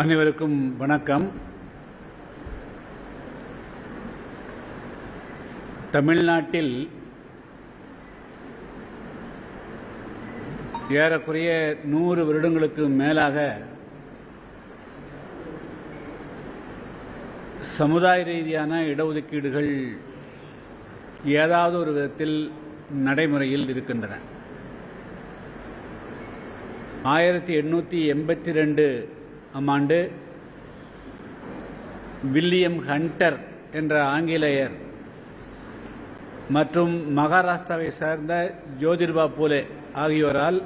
அனைவருக்கும் வணக்கம். தமிழ்நாட்டில் ஏறக்குறைய நூறு வருடங்களுக்கு மேலாக சமுதாய ரீதியான இடஒதுக்கீடுகள் ஏதாவது ஒரு விதத்தில் நடைமுறையில் இருக்கின்றன. ஆயிரத்தி எண்ணூற்றி எண்பத்தி ரெண்டு ஆண்டு வில்லியம் ஹண்டர் என்ற ஆங்கிலேயர் மற்றும் மகாராஷ்டிராவை சார்ந்த ஜோதிர்பா பூலே ஆகியோரால்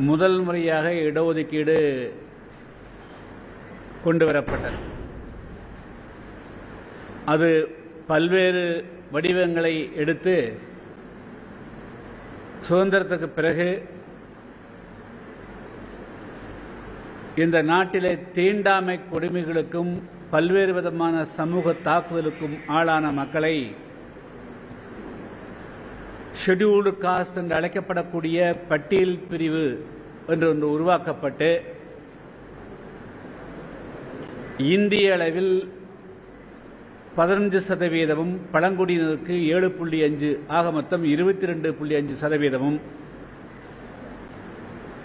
முதல் முறையாக இடஒதுக்கீடு கொண்டு வரப்பட்டது அது பல்வேறு வடிவங்களை எடுத்து சுதந்திரத்துக்கு பிறகு இந்த நாட்டிலே தீண்டாமை கொடுமைகளுக்கும் பல்வேறு விதமான சமூக தாக்குதலுக்கும் ஆளான மக்களை ஷெட்யூல்டு காஸ்ட் என்று அழைக்கப்படக்கூடிய பட்டியல் பிரிவு என்று ஒன்று உருவாக்கப்பட்டு இந்திய அளவில் பதினஞ்சு சதவீதமும் பழங்குடியினருக்கு ஏழு புள்ளி அஞ்சு ஆக மொத்தம் இருபத்தி ரெண்டு புள்ளி அஞ்சு சதவீதமும்.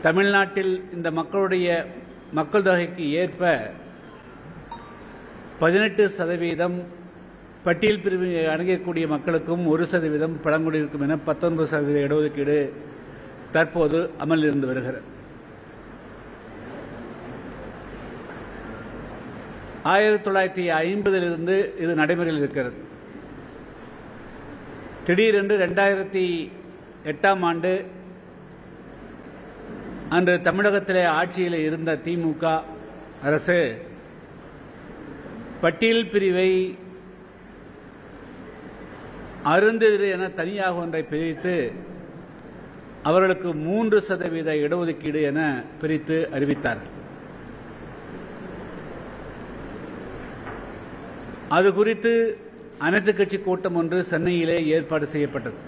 தமிழ்நாட்டில் இந்த மக்களுடைய மக்கள் தொகைக்கு ஏற்ப பதினெட்டு சதவீதம் பட்டியல் பிரிவு அணுகக்கூடிய மக்களுக்கும் ஒரு சதவீதம் பழங்குடியிருக்கும் என பத்தொன்பது சதவீத இடஒதுக்கீடு தற்போது அமலில் இருந்து வருகிறது. ஆயிரத்தி தொள்ளாயிரத்தி ஐம்பதிலிருந்து இது நடைமுறையில் இருக்கிறது. திடீரென்று ரெண்டாயிரத்தி எட்டாம் ஆண்டு அன்று தமிழகத்திலே ஆட்சியில் இருந்த திமுக அரசு பட்டியல் பிரிவை அருந்ததில் என தனியாக ஒன்றை பிரித்து அவர்களுக்கு மூன்று சதவீத இடஒதுக்கீடு என பிரித்து அறிவித்தார்கள். அது குறித்து அனைத்து கட்சி கூட்டம் ஒன்று சென்னையிலே ஏற்பாடு செய்யப்பட்டது.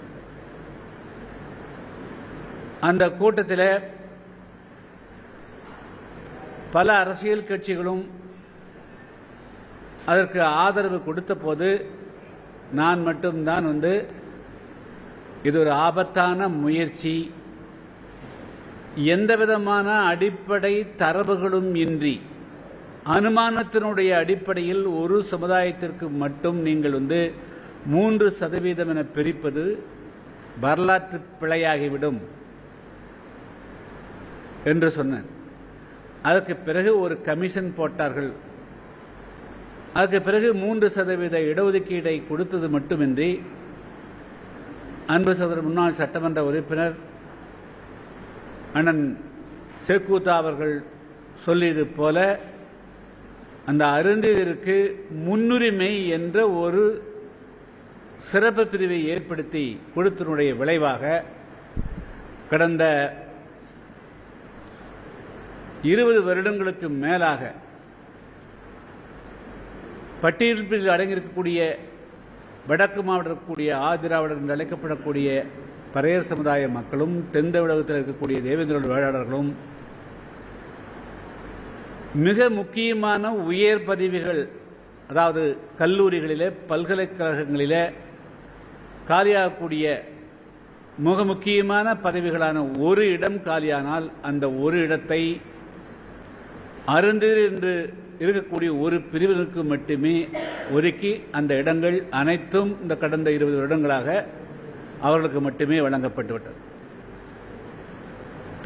அந்த கூட்டத்தில் பல அரசியல் கட்சிகளும் அதற்கு ஆதரவு கொடுத்த போது நான் மட்டும்தான் வந்து இது ஒரு ஆபத்தான முயற்சி. எந்த விதமான அடிப்படை தரவுகளும் இன்றி அனுமானத்தினுடைய அடிப்படையில் ஒரு சமுதாயத்திற்கு மட்டும் நீங்கள் வந்து மூன்று சதவீதம் என பிரிப்பது வரலாற்று பிழையாகிவிடும் என்று சொன்னேன். அதற்கு பிறகு ஒரு கமிஷன் போட்டார்கள். அதற்கு பிறகு மூன்று சதவீத இடஒதுக்கீடை கொடுத்தது மட்டுமின்றி அன்பு சகோதரர் முன்னாள் சட்டமன்ற உறுப்பினர் அண்ணன் சேக்கூத்தா அவர்கள் சொல்லியது போல அந்த அருந்தியருக்கு முன்னுரிமை என்ற ஒரு சிறப்பு பிரிவை ஏற்படுத்தி கொடுத்தனுடைய விளைவாக கடந்த இருபது வருடங்களுக்கு மேலாக பட்டியலில் அடங்கியிருக்கக்கூடிய வடக்கு மாவட்டம் இருக்கக்கூடிய ஆதிராவிடர் என்று அழைக்கப்படக்கூடிய பறையர் சமுதாய மக்களும் தென் தமிழகத்தில் இருக்கக்கூடிய தேவேந்திரோட வேளாளர்களும் மிக முக்கியமான உயர் பதவிகள் அதாவது கல்லூரிகளிலே பல்கலைக்கழகங்களிலே காலியாகக்கூடிய மிக முக்கியமான பதவிகளான ஒரு இடம் காலியானால் அந்த ஒரு இடத்தை அருந்தீர் என்று இருக்கக்கூடிய ஒரு பிரிவினருக்கு மட்டுமே ஒதுக்கி அந்த இடங்கள் அனைத்தும் இந்த கடந்த இருபது வருடங்களாக அவர்களுக்கு மட்டுமே வழங்கப்பட்டுவிட்டது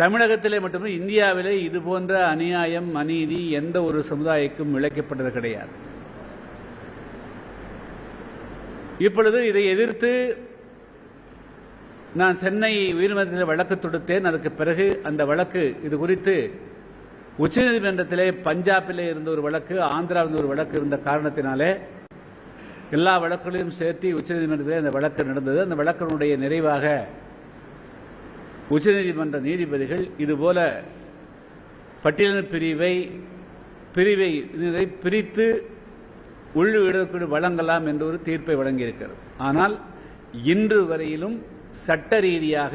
தமிழகத்திலே மட்டுமே இந்தியாவிலே இது போன்ற அநியாயம் அநீதி எந்த ஒரு சமுதாயக்கும் இழைக்கப்பட்டது கிடையாது. இப்பொழுது இதை எதிர்த்து நான் சென்னை உயர்நீதிமன்றத்தில் வழக்கு தொடுத்தேன். அதற்கு பிறகு அந்த வழக்கு இது குறித்து உச்சநீதிமன்றத்திலே பஞ்சாபிலே இருந்த ஒரு வழக்கு ஆந்திராவில் ஒரு வழக்கு இருந்த காரணத்தினாலே எல்லா வழக்குகளையும் சேர்த்து உச்சநீதிமன்றத்திலே அந்த வழக்கு நடந்தது. அந்த வழக்கினுடைய நிறைவாக உச்சநீதிமன்ற நீதிபதிகள் இதுபோல பட்டியலின பிரிவை பிரிவை இதை பிரித்து உள் வழங்கலாம் என்ற ஒரு தீர்ப்பை வழங்கியிருக்கிறது. ஆனால் இன்று வரையிலும் சட்ட ரீதியாக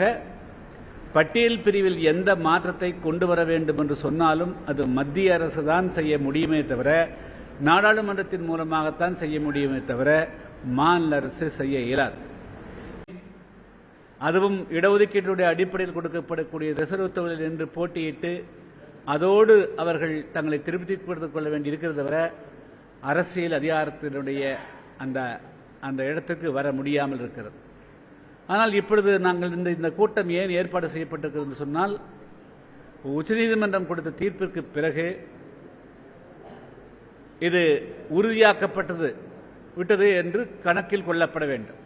பட்டியல் பிரிவில் எந்த மாற்றத்தை கொண்டு வர வேண்டும் என்று சொன்னாலும் அது மத்திய அரசு தான் செய்ய முடியுமே தவிர நாடாளுமன்றத்தின் மூலமாகத்தான் செய்ய முடியுமே தவிர மாநில அரசு செய்ய இயலாது. அதுவும் இடஒதுக்கீட்டுடைய அடிப்படையில் கொடுக்கப்படக்கூடிய ரிசர்வ் தொழில் என்று போட்டியிட்டு அதோடு அவர்கள் தங்களை திருப்திப்படுத்திக் கொள்ள வேண்டி இருக்கிறத தவிர அரசியல் அதிகாரத்தினுடைய அந்த அந்த இடத்துக்கு வர முடியாமல் இருக்கிறது. ஆனால் இப்பொழுது நாங்கள் இந்த இந்த கூட்டம் ஏன் ஏற்பாடு செய்யப்பட்டிருக்கிறது என்று சொன்னால் உச்சநீதிமன்றம் கொடுத்த தீர்ப்பிற்கு பிறகு இது உறுதியாக்கப்பட்டது விட்டது என்று கணக்கில் கொள்ளப்பட வேண்டும்.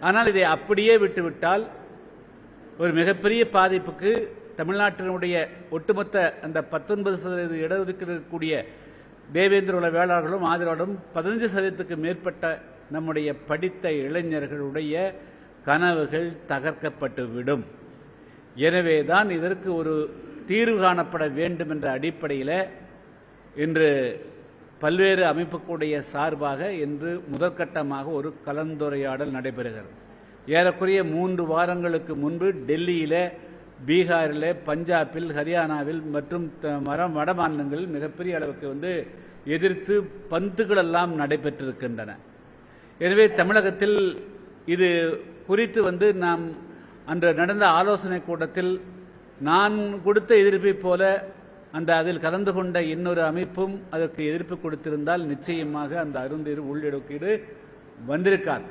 ஆனால் இதை அப்படியே விட்டுவிட்டால் ஒரு மிகப்பெரிய பாதிப்புக்கு தமிழ்நாட்டினுடைய ஒட்டுமொத்த அந்த பத்தொன்பது சதவீத இடஒதுக்கீடுக்கூடிய தேவேந்திர உள்ள வேளாளர்களும் ஆதரவாளரும் பதினஞ்சு சதவீதத்துக்கு மேற்பட்ட நம்முடைய படித்த இளைஞர்களுடைய கனவுகள் தகர்க்கப்பட்டுவிடும். எனவே தான் இதற்கு ஒரு தீர்வு காணப்பட வேண்டும் என்ற அடிப்படையில் இன்று பல்வேறு அமைப்புக்குடைய சார்பாக இன்று முதற்கட்டமாக ஒரு கலந்துரையாடல் நடைபெறுகிறது. ஏறக்குறைய மூன்று வாரங்களுக்கு முன்பு டெல்லியில் பீகாரில் பஞ்சாபில் ஹரியானாவில் மற்றும் த- வட மாநிலங்களில் மிகப்பெரிய அளவுக்கு வந்து எதிர்த்து பந்துகளெல்லாம் நடைபெற்றிருக்கின்றன. எனவே தமிழகத்தில் இது குறித்து வந்து நாம் அன்று நடந்த ஆலோசனை கூட்டத்தில் நான் கொடுத்த எதிர்ப்பைப் போல அந்த அதில் கலந்து கொண்ட இன்னொரு அமைப்பும் அதற்கு எதிர்ப்பு கொடுத்திருந்தால் நிச்சயமாக அந்த அருந்தீர் உள்ளிடுக்கீடு வந்திருக்காது.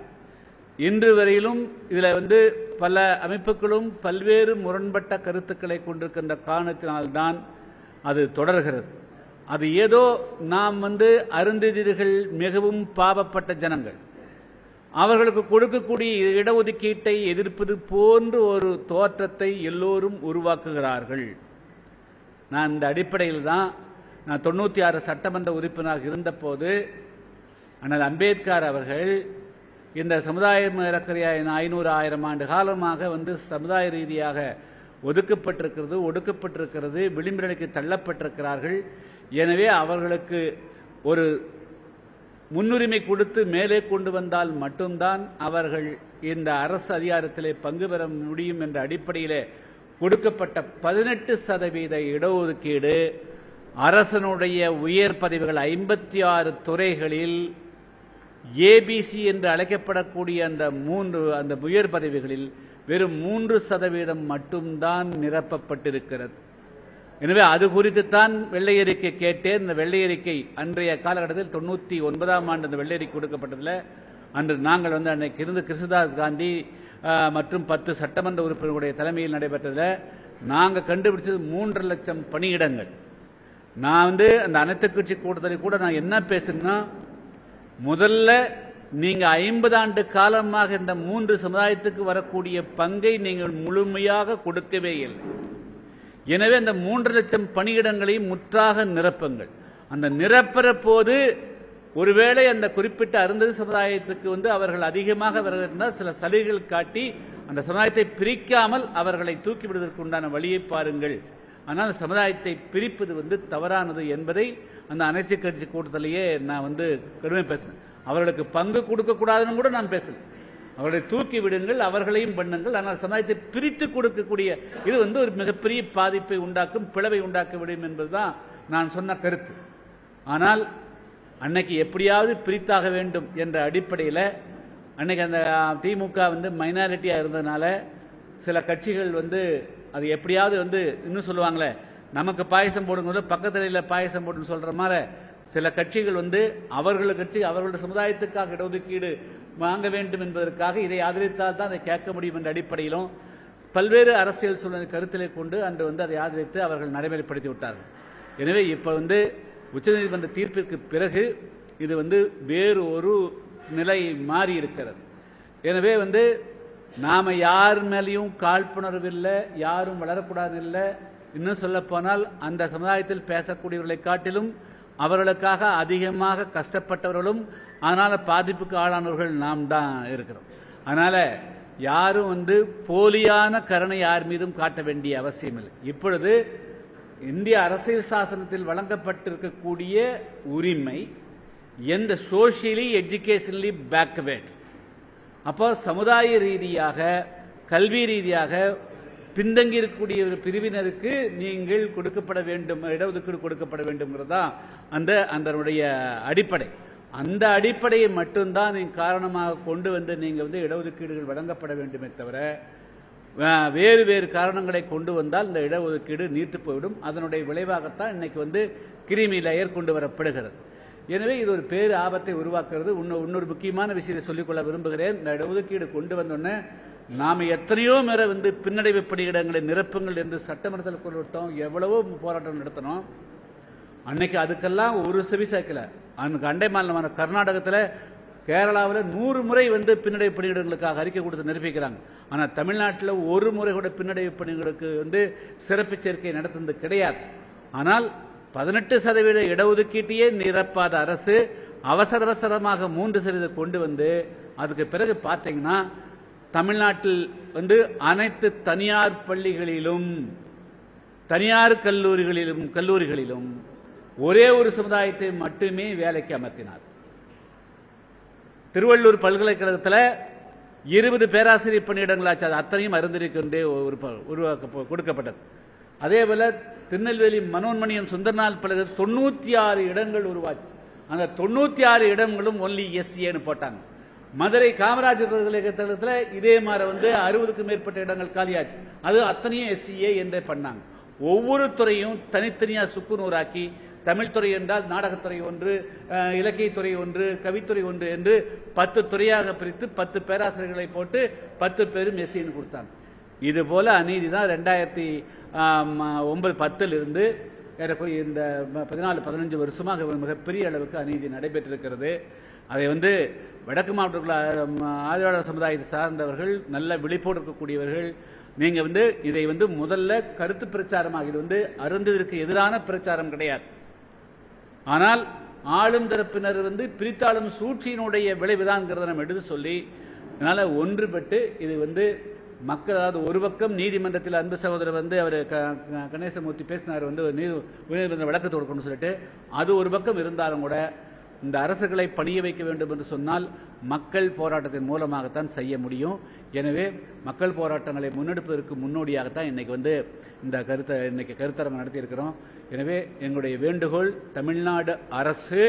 இன்று வரையிலும் இதில் வந்து பல அமைப்புகளும் பல்வேறு முரண்பட்ட கருத்துக்களை கொண்டிருக்கின்ற காரணத்தினால்தான் அது தொடர்கிறது. அது ஏதோ நாம் வந்து அருந்ததிர்கள் மிகவும் பாவப்பட்ட ஜனங்கள். அவர்களுக்கு கொடுக்கக்கூடிய இடஒதுக்கீட்டை எதிர்ப்பது போன்று ஒரு தோற்றத்தை எல்லோரும் உருவாக்குகிறார்கள். நான் இந்த அடிப்படையில் தான் நான் தொண்ணூற்றி ஆறு சட்டமன்ற உறுப்பினராக இருந்தபோது ஆனால் அம்பேத்கர் அவர்கள் இந்த சமுதாயம் இறக்கிற ஐநூறு ஆயிரம் ஆண்டு காலமாக வந்து சமுதாய ரீதியாக ஒதுக்கப்பட்டிருக்கிறது ஒடுக்கப்பட்டிருக்கிறது விளிம்பிற்கு தள்ளப்பட்டிருக்கிறார்கள். எனவே அவர்களுக்கு ஒரு முன்னுரிமை கொடுத்து மேலே கொண்டு வந்தால் மட்டும்தான் அவர்கள் இந்த அரசு அதிகாரத்திலே பங்கு பெற முடியும் என்ற அடிப்படையிலே கொடுக்கப்பட்ட பதினெட்டு சதவீத இடஒதுக்கீடு அரசனுடைய உயர் பதவிகள் ஐம்பத்தி ஆறு துறைகளில் ஏபிசி என்று அழைக்கப்படக்கூடிய அந்த மூன்று அந்த உயர் பதவிகளில் வெறும் மூன்று சதவீதம் மட்டும்தான் நிரப்பப்பட்டிருக்கிறது. எனவே அது குறித்து தான் வெள்ளை அறிக்கை கேட்டேன். இந்த வெள்ளை அறிக்கை அன்றைய காலகட்டத்தில் தொண்ணூற்றி ஒன்பதாம் ஆண்டு அந்த வெள்ளை அறிக்கை கொடுக்கப்பட்டதில் அன்று நாங்கள் வந்து அன்னைக்கு இருந்து கிருஷ்ணதாஸ் காந்தி மற்றும் பத்து சட்டமன்ற உறுப்பினர்களுடைய தலைமையில் நடைபெற்றதில் நாங்கள் கண்டுபிடிச்சது மூன்று லட்சம் பணியிடங்கள். நான் வந்து அந்த அனைத்து கட்சி கூட்டத்தில் கூட நான் என்ன பேசுனேன்னா முதல்ல நீங்க ஐம்பது ஆண்டு காலமாக இந்த மூன்று சமுதாயத்துக்கு வரக்கூடிய பங்கை நீங்கள் முழுமையாக கொடுக்கவே இல்லை. எனவே அந்த மூன்று லட்சம் பணியிடங்களையும் முற்றாக நிரப்புங்கள். அந்த நிரப்புற போது ஒருவேளை அந்த குறிப்பிட்ட அருந்ததி சமுதாயத்துக்கு வந்து அவர்கள் அதிகமாக வருகிறார் சில சலுகைகள் காட்டி அந்த சமுதாயத்தை பிரிக்காமல் அவர்களை தூக்கிவிடுவதற்கு உண்டான வழியை பாருங்கள். ஆனால் அந்த சமுதாயத்தை பிரிப்பது வந்து தவறானது என்பதை அந்த அனைத்து கட்சி கூட்டத்திலேயே நான் வந்து கடுமை பேசினேன். அவர்களுக்கு பங்கு கொடுக்கக்கூடாதுன்னு கூட நான் பேசல. அவர்களை தூக்கி விடுங்கள் அவர்களையும் பண்ணுங்கள். ஆனால் சமுதாயத்தை பிரித்து கொடுக்கக்கூடிய இது வந்து ஒரு மிகப்பெரிய பாதிப்பை உண்டாக்கும் பிளவை உண்டாக்க விடும் என்பதுதான் நான் சொன்ன கருத்து. ஆனால் அன்னைக்கு எப்படியாவது பிரித்தாக வேண்டும் என்ற அடிப்படையில் அன்னைக்கு அந்த திமுக வந்து மைனாரிட்டியாக இருந்ததுனால சில கட்சிகள் வந்து அது எப்படியாவது வந்து இன்னும் சொல்லுவாங்களே நமக்கு பாயசம் போடுங்கிறது பக்கத்தில் இல்லை பாயசம் போடுன்னு சொல்கிற மாதிரி சில கட்சிகள் வந்து அவர்கள் கட்சி அவர்களுடைய சமுதாயத்துக்காக இடஒதுக்கீடு வாங்க வேண்டும் என்பதற்காக இதை ஆதரித்தால் தான் அதை கேட்க முடியும் என்ற அடிப்படையிலும் பல்வேறு அரசியல் சூழ்நிலை கருத்திலே கொண்டு அன்று வந்து அதை ஆதரித்து அவர்கள் நடைமுறைப்படுத்தி விட்டார்கள். எனவே இப்போ வந்து உச்சநீதிமன்ற தீர்ப்பிற்கு பிறகு இது வந்து வேறு ஒரு நிலை மாறி இருக்கிறது. எனவே வந்து நாம் யார் மேலேயும் காழ்ப்புணர்வு இல்லை யாரும் வளரக்கூடாது இல்லை. இன்னும் சொல்லப்போனால் அந்த சமுதாயத்தில் பேசக்கூடியவர்களை காட்டிலும் அவர்களுக்காக அதிகமாக கஷ்டப்பட்டவர்களும் அதனால் பாதிப்புக்கு ஆளானவர்கள் நாம் தான் இருக்கிறோம். அதனால யாரும் வந்து போலியான கருணை யார் மீதும் காட்ட வேண்டிய அவசியம் இல்லை. இப்பொழுது இந்திய அரசியல் சாசனத்தில் வழங்கப்பட்டிருக்கக்கூடிய உரிமை எந்த சோஷியலி எஜுகேஷனலி பேக்வேர்ட். அப்போ சமுதாய ரீதியாக கல்வி ரீதியாக பின்தங்கி இருக்கக்கூடிய ஒரு பிரிவினருக்கு நீங்கள் கொடுக்கப்பட வேண்டும் இடஒதுக்கீடு கொடுக்கப்பட வேண்டும்ங்கிறது தான் அந்த அதனுடைய அடிப்படை. அந்த அடிப்படையை மட்டும்தான் நீங்கள் காரணமாக கொண்டு வந்து நீங்கள் வந்து இடஒதுக்கீடுகள் வழங்கப்பட வேண்டுமே தவிர வேறு வேறு காரணங்களை கொண்டு வந்தால் இந்த இடஒதுக்கீடு நீர்த்து போய்விடும். அதனுடைய விளைவாகத்தான் இன்னைக்கு வந்து கிருமி லயர் கொண்டு வரப்படுகிறது. எனவே இது ஒரு பேரு ஆபத்தை உருவாக்குறது இன்னொரு இன்னொரு முக்கியமான விஷயத்தை சொல்லிக்கொள்ள விரும்புகிறேன். இந்த இடஒதுக்கீடு கொண்டு வந்தோடனே நாம் எத்தனையோ முறை வந்து பின்னடைவு பணியிடங்களை நிரப்புங்கள் என்று சட்டமன்றத்தில் கொண்டுவிட்டோம் எவ்வளவோ போராட்டம் நடத்தினோம். அன்னைக்கு அதுக்கெல்லாம் ஒரு செவி சேர்க்கல. அன்னைக்கு அண்டை மாநிலமான கர்நாடகத்தில் கேரளாவில் நூறு முறை வந்து பின்னடைவு பணியிடங்களுக்காக அறிக்கை கொடுத்து நிரூபிக்கிறாங்க ஆனால் தமிழ்நாட்டில் ஒரு முறை கூட பின்னடைவு பணிகளுக்கு வந்து சிறப்பு சேர்க்கை நடத்துனது கிடையாது. ஆனால் பதினெட்டு சதவீத இடஒதுக்கீட்டையே நிரப்பாத அரசு அவசர அவசரமாக மூன்று சதவீதம் கொண்டு வந்து அதுக்கு பிறகு பார்த்தீங்கன்னா தமிழ்நாட்டில் வந்து அனைத்து தனியார் பள்ளிகளிலும் தனியார் கல்லூரிகளிலும் கல்லூரிகளிலும் ஒரே ஒரு சமுதாயத்தை மட்டுமே வேலைக்கு அமர்த்தினார். திருவள்ளூர் பல்கலைக்கழகத்தில் இருபது பேராசிரியர் பணியிடங்களாச்சு. அது அத்தனையும் அருந்திருக்கின்றே ஒரு உருவாக்க கொடுக்கப்பட்டது. அதே போல திருநெல்வேலி மனோன்மணியம் சுந்தர்நாள் பல்கலை தொண்ணூத்தி ஆறு இடங்கள் உருவாச்சு. அந்த தொண்ணூத்தி ஆறு இடங்களும் ஒன்லி எஸ்சிஏன்னு போட்டாங்க. மதுரை காமராஜர் பல்கலைக்கழகத்தில் இதே மாதிரி வந்து அறுபதுக்கும் மேற்பட்ட இடங்கள் காலியாச்சு. அது அத்தனையும் எஸ்சிஏ என்றே பண்ணாங்க. ஒவ்வொரு துறையும் தனித்தனியாக சுக்குநூறாக்கி தமிழ் துறை என்றால் நாடகத்துறை ஒன்று இலக்கியத்துறை ஒன்று கவித்துறை ஒன்று என்று பத்து துறையாக பிரித்து பத்து பேராசிரியர்களை போட்டு பத்து பேரும் எஸ்சின்னு கொடுத்தாங்க. இது போல அநீதி தான் ரெண்டாயிரத்தி ஒன்பது பத்தில் இருந்து இந்த பதினாலு பதினஞ்சு வருஷமாக மிகப்பெரிய அளவுக்கு அநீதி நடைபெற்றிருக்கிறது. அதை வந்து வடக்கு மாவட்டத்தில் ஆதரவாளர் சமுதாயத்தை சார்ந்தவர்கள் நல்ல விழிப்போடு இருக்கக்கூடியவர்கள் நீங்கள் வந்து இதை வந்து முதல்ல கருத்து பிரச்சாரமாக இது வந்து அருந்ததற்கு எதிரான பிரச்சாரம் கிடையாது. ஆனால் ஆளும் தரப்பினர் வந்து பிரித்தாளும் சூழ்ச்சியினுடைய விளைவுதான்ங்கிறத நம்ம எடுத்து சொல்லி அதனால ஒன்றுபட்டு இது வந்து மக்கள் அதாவது ஒரு பக்கம் நீதிமன்றத்தில் அன்பு சகோதரர் வந்து அவர் கணேசமூர்த்தி பேசினார் வந்து ஒரு நீதி உயர்நீதிமன்ற வழக்கு தொடுக்கணும்னு சொல்லிட்டு அது ஒரு பக்கம் இருந்தாலும் கூட இந்த அரசுகளை பணிய வைக்க வேண்டும் என்று சொன்னால் மக்கள் போராட்டத்தின் மூலமாகத்தான் செய்ய முடியும். எனவே மக்கள் போராட்டங்களை முன்னெடுப்பதற்கு முன்னோடியாகத்தான் இன்னைக்கு வந்து இந்த கருத்தை இன்னைக்கு கருத்தரங்கம் நடத்தியிருக்கிறோம். எனவே எங்களுடைய வேண்டுகோள் தமிழ்நாடு அரசு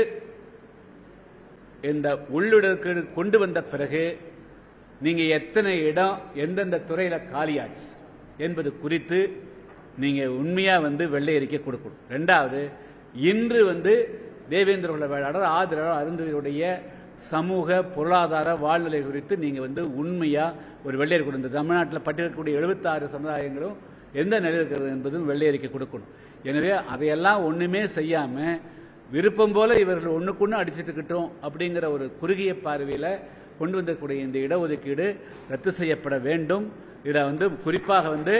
இந்த உள்ளிடக்கு கொண்டு வந்த பிறகு நீங்கள் எத்தனை இடம் எந்தெந்த துறையில் காலியாச்சு என்பது குறித்து நீங்கள் உண்மையாக வந்து வெள்ளை அறிக்கை கொடுக்கணும். ரெண்டாவது இன்று வந்து தேவேந்திர குல வேளாளர் ஆதரவு அருந்ததியுடைய சமூக பொருளாதார வாழ்நிலை குறித்து நீங்கள் வந்து உண்மையாக ஒரு வெள்ளையர் கொடுத்து தமிழ்நாட்டில் பட்டிருக்கக்கூடிய எழுபத்தாறு சமுதாயங்களும் எந்த நிலையில் இருக்கிறது என்பதும் வெள்ளையறிக்கை கொடுக்கணும். எனவே அதையெல்லாம் ஒன்றுமே செய்யாமல் விருப்பம் போல இவர்கள் ஒன்றுக்குன்னு அடிச்சிட்டு இருக்கட்டும் அப்படிங்கிற ஒரு குறுகிய பார்வையில் கொண்டு வந்தக்கூடிய இந்த இடஒதுக்கீடு ரத்து செய்யப்பட வேண்டும். இதில் வந்து குறிப்பாக வந்து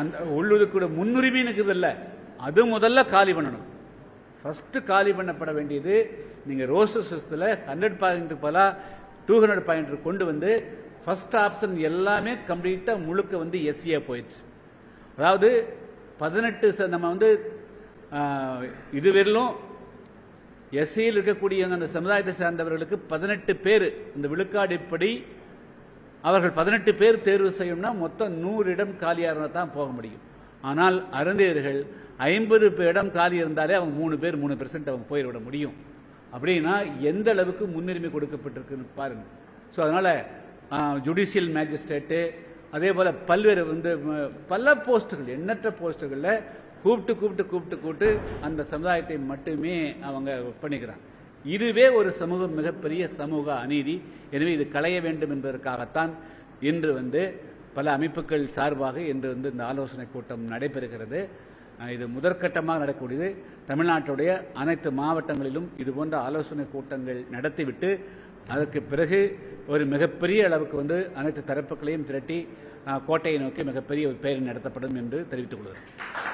அந்த உள்ளொதுக்கீடு முன்னுரிமைன்னு இருக்குது இல்லை அது முதல்ல காலி பண்ணணும். ஃபஸ்ட்டு காலி பண்ணப்பட வேண்டியது. நீங்கள் ரோஸ்டர் சிஸ்டத்தில் ஹண்ட்ரட் பாயிண்ட் பலா டூ ஹண்ட்ரட் பாயிண்ட் கொண்டு வந்து ஃபர்ஸ்ட் ஆப்ஷன் எல்லாமே கம்ப்ளீட்டாக முழுக்க வந்து எஸ்சியாக போயிடுச்சு. அதாவது பதினெட்டு ச- நம்ம வந்து இதுவரையிலும் எஸ்சியில் இருக்கக்கூடிய அந்த சமுதாயத்தை சார்ந்தவர்களுக்கு பதினெட்டு பேர் இந்த விழுக்காடிப்படி அவர்கள் பதினெட்டு பேர் தேர்வு செய்யணும்னா மொத்தம் நூறு இடம் காலியாக இருந்தால் தான் போக முடியும். ஆனால் அறந்தையர்கள் ஐம்பது இடம் காலி இருந்தாலே அவங்க மூணு பேர் மூணு பெர்சன்ட் அவங்க போயிட முடியும். அப்படின்னா எந்த அளவுக்கு முன்னுரிமை கொடுக்கப்பட்டிருக்குன்னு பாருங்கள் ஸோ அதனால் ஜுடிஷியல் மேஜிஸ்ட்ரேட்டு அதே போல் பல்வேறு வந்து பல போஸ்ட்டுகள் எண்ணற்ற போஸ்ட்டுகளில் கூப்பிட்டு கூப்பிட்டு கூப்பிட்டு கூப்பிட்டு அந்த சமுதாயத்தை மட்டுமே அவங்க பண்ணிக்கிறாங்க. இதுவே ஒரு சமூக மிகப்பெரிய சமூக அநீதி. எனவே இது களைய வேண்டும் என்பதற்காகத்தான் இன்று வந்து பல அமைப்புகள் சார்பாக இன்று வந்து இந்த ஆலோசனை கூட்டம் நடைபெறுகிறது. இது முதற்கட்டமாக நடக்கக்கூடியது. தமிழ்நாட்டுடைய அனைத்து மாவட்டங்களிலும் இதுபோன்ற ஆலோசனை கூட்டங்கள் நடத்திவிட்டு அதற்கு பிறகு ஒரு மிகப்பெரிய அளவுக்கு வந்து அனைத்து தரப்புகளையும் திரட்டி கோட்டையை நோக்கி மிகப்பெரிய ஒரு பேரணி நடத்தப்படும் என்று தெரிவித்துக் கொள்கிறேன்.